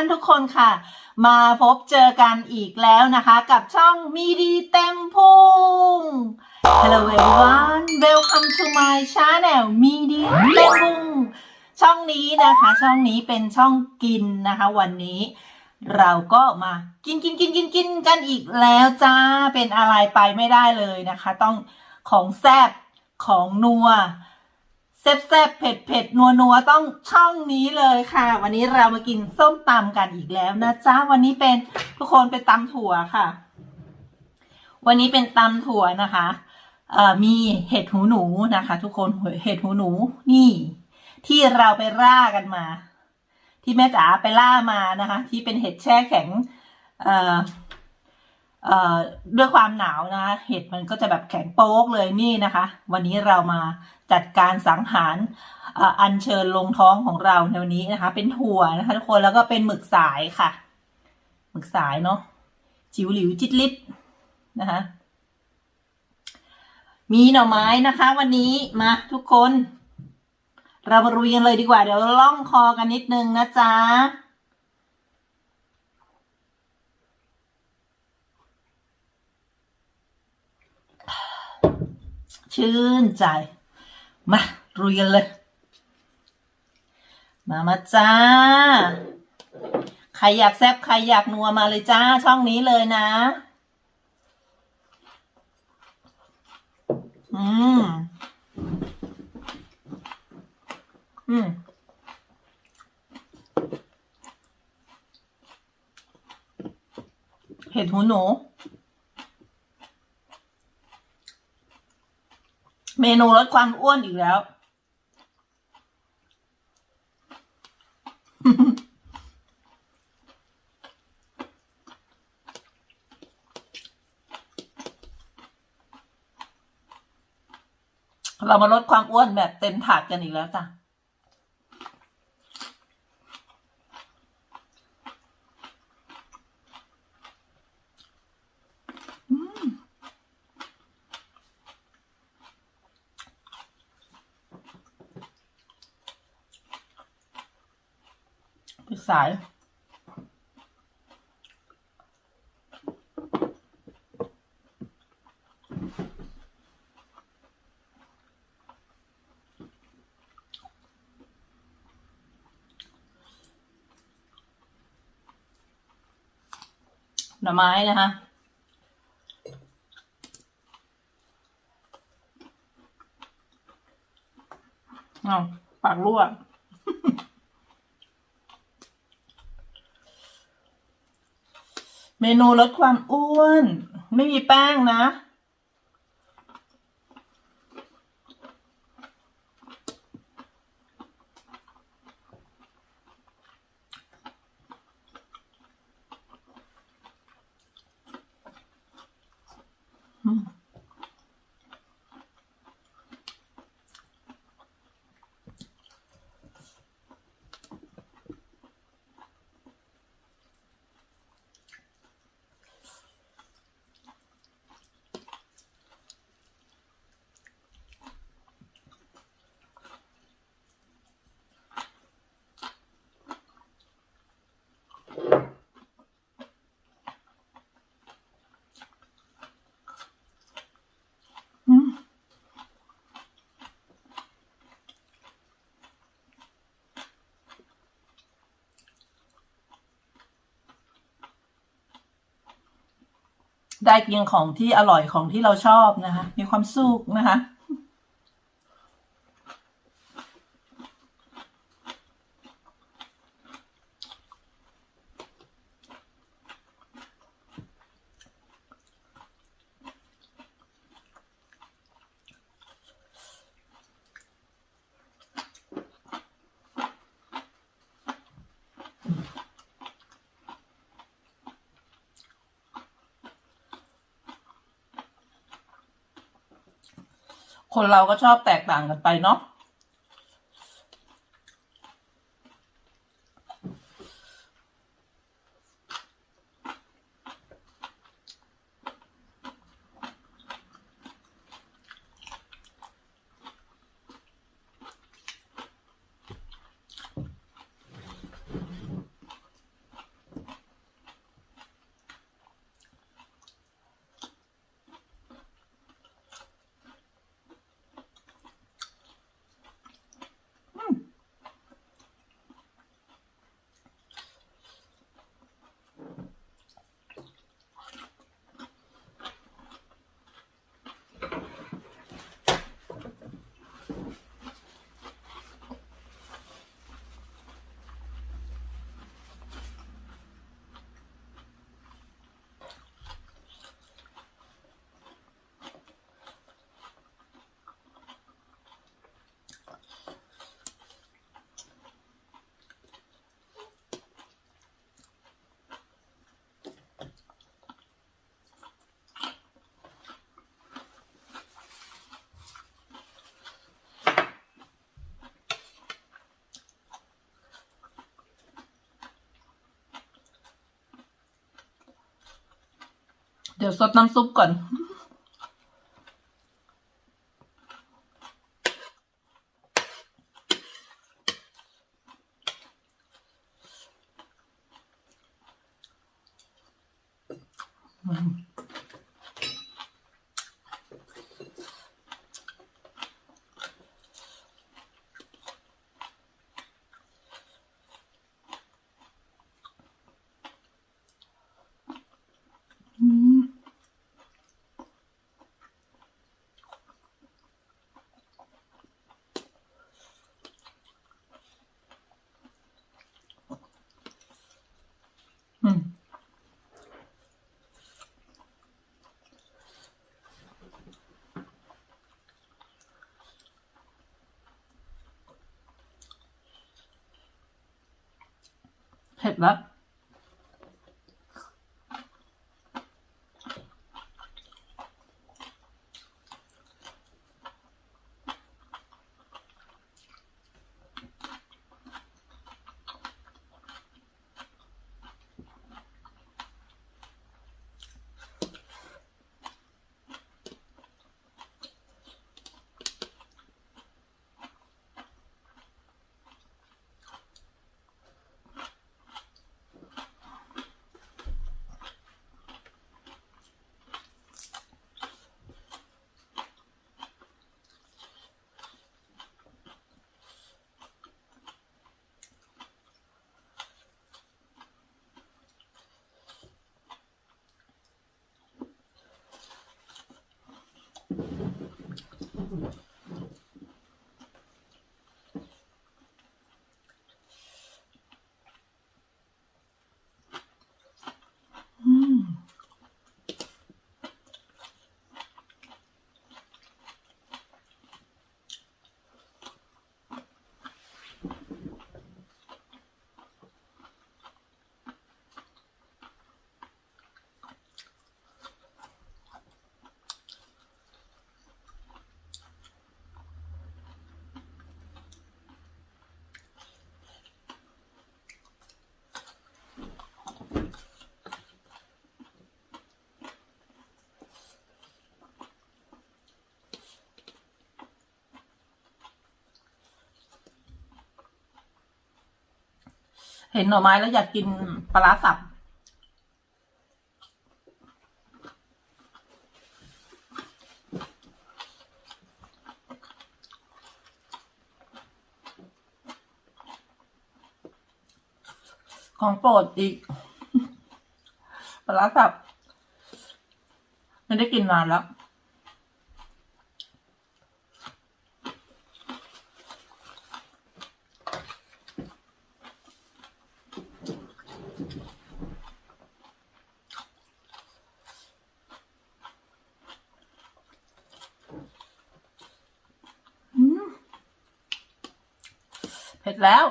านทุกคนค่ะ มาพบเจอกันอีกแล้วนะคะ กับช่องมีดีเต็มพุง Hello everyone welcome to my channel มีดีเต็มพุง ช่องนี้นะคะ ช่องนี้เป็นช่องกินนะคะ วันนี้เราก็มากินกินกินกินกินกันอีกแล้วจ้า เป็นอะไรไปไม่ได้เลยนะคะ ต้องของแซบของนัว แซ่บแซ่บเผ็ดเผ็ดนัวนัวต้องช่องนี้เลยค่ะ วันนี้เรามากินส้มตำกันอีกแล้วนะจ๊ะวันนี้เป็นทุกคนเป็นตำถั่วค่ะ วันนี้เป็นตำถั่วนะคะเอ่อมีเห็ดหูหนูนะคะ ทุกคนเห็ดหูหนู นี่ ที่เราไปล่ากันมา ที่แม่จ๋าไปล่ามานะคะ ที่เป็นเห็ดแช่แข็งเอ่อเอ่อด้วยความหนาวนะคะเห็ดมันก็จะแบบแข็งโป๊กเลยนี่นะคะ วันนี้เรามา จัดการสังหารอัญเชิญลงท้องของเราในวันนี้นะคะ เป็นถั่วนะคะทุกคนแล้วก็เป็นหมึกสายค่ะ หมึกสายเนาะจิ๋วหลิวจิตลิดนะคะ มีหน่อไม้นะคะ วันนี้มาทุกคน เรามารุยกันเลยดีกว่า เดี๋ยวล่องคอกันนิดนึงนะจ๊ะชื่นใจ มารุยกันเลย มามาจ้า ใครอยากแซบใครอยากนัวมาเลยจ้า ช่องนี้เลยนะ อืม อืมเห็ดหูหนู เมนูลดความอ้วนอีกแล้ว เรามาลดความอ้วนแบบเต็มถาดกันอีกแล้วจ้ะ สาย หน่อไม้นะคะเอาปากรั่ว เมนูลดความอ้วน ไม่มีแป้งนะ ได้กินของที่อร่อยของที่เราชอบนะคะ มีความสุขนะคะ คนเราก็ชอบแตกต่างกันไปเนาะ อ เดี๋ยวซดน้ำซุปก่อน อืม อืม เผ็ Mm-hmm. เห็นหน่อไม้แล้วอยากกินปลาร้าสับของโปรดอีกปลาร้าสับ ไม่ได้กินนานแล้ว อืม เผ็จแล้ว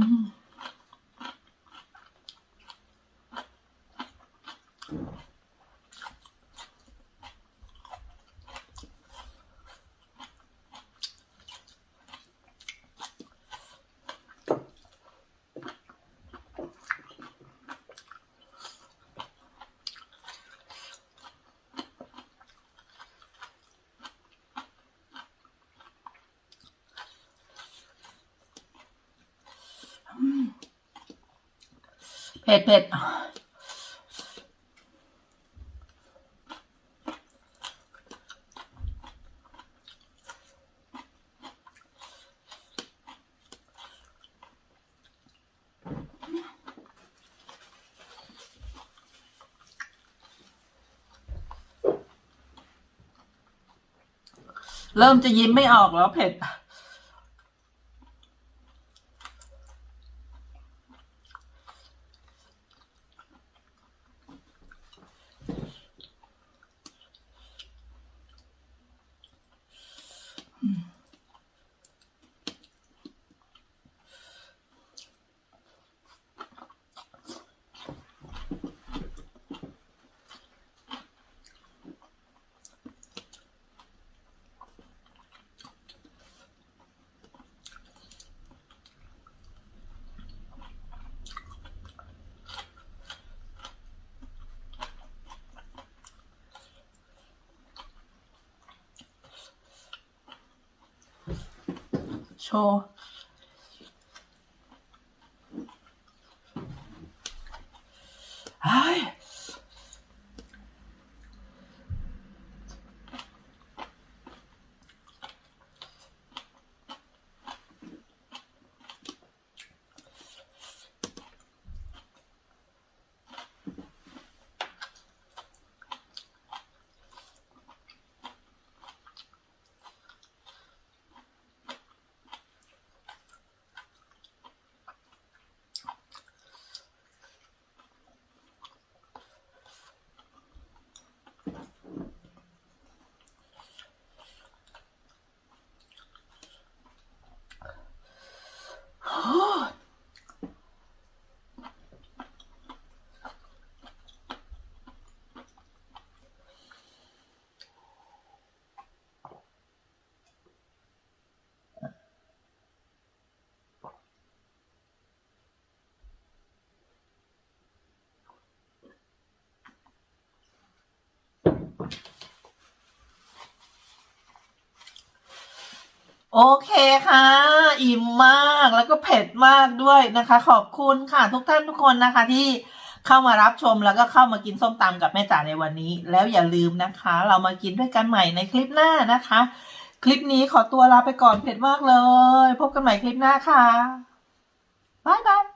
อื ผ็ดเผ็ดเริ่มจะยิ้มไม่ออกแล้วเผ็ด โโอเคค่ะ อิ่มมากแล้วก็เผ็ดมากด้วยนะคะ ขอบคุณค่ะทุกท่านทุกคนนะคะที่เข้ามารับชมแล้วก็เข้ามากินส้มตำกับแม่จ๋าในวันนี้ แล้วอย่าลืมนะคะ เรามากินด้วยกันใหม่ในคลิปหน้านะคะ คลิปนี้ขอตัวลาไปก่อนเผ็ดมากเลย พบกันใหม่คลิปหน้าค่ะบายบาย